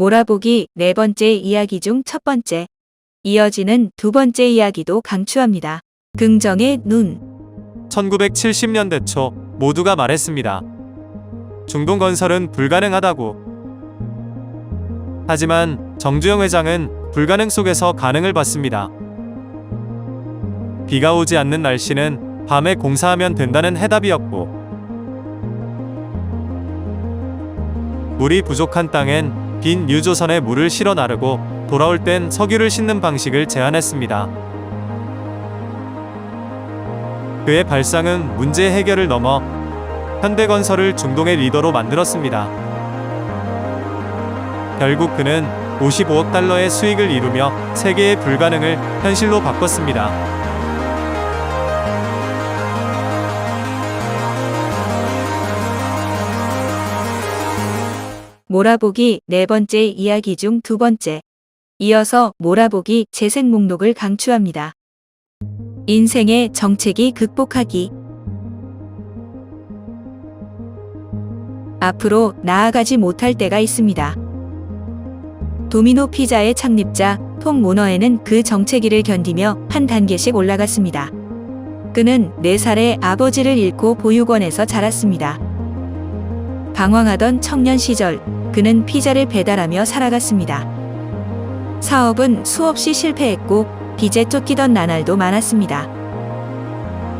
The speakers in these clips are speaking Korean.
몰아보기 네 번째 이야기 중 첫 번째. 이어지는 두 번째 이야기도 강추합니다. 긍정의 눈. 1970년대 초 모두가 말했습니다. 중동 건설은 불가능하다고. 하지만 정주영 회장은 불가능 속에서 가능을 봤습니다. 비가 오지 않는 날씨는 밤에 공사하면 된다는 해답이었고, 물이 부족한 땅엔 빈 유조선에 물을 실어 나르고 돌아올 땐 석유를 싣는 방식을 제안했습니다. 그의 발상은 문제 해결을 넘어 현대건설을 중동의 리더로 만들었습니다. 결국 그는 55억 달러의 수익을 이루며 세계의 불가능을 현실로 바꿨습니다. 몰아보기 네 번째 이야기 중 두 번째. 이어서 몰아보기 재생 목록을 강추합니다. 인생의 정체기 극복하기. 앞으로 나아가지 못할 때가 있습니다. 도미노 피자의 창립자 톰 모너에는 그 정체기를 견디며 한 단계씩 올라갔습니다. 그는 4살에 아버지를 잃고 보육원에서 자랐습니다. 방황하던 청년 시절, 그는 피자를 배달하며 살아갔습니다. 사업은 수없이 실패했고 빚에 쫓기던 나날도 많았습니다.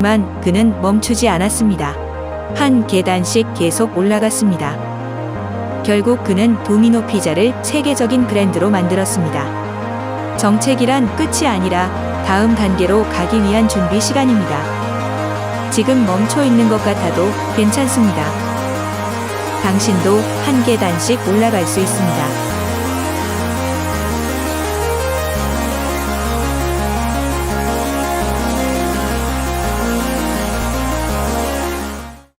만 그는 멈추지 않았습니다. 한 계단씩 계속 올라갔습니다. 결국 그는 도미노 피자를 세계적인 브랜드로 만들었습니다. 정책이란 끝이 아니라 다음 단계로 가기 위한 준비 시간입니다. 지금 멈춰 있는 것 같아도 괜찮습니다. 당신도 한 계단씩 올라갈 수 있습니다.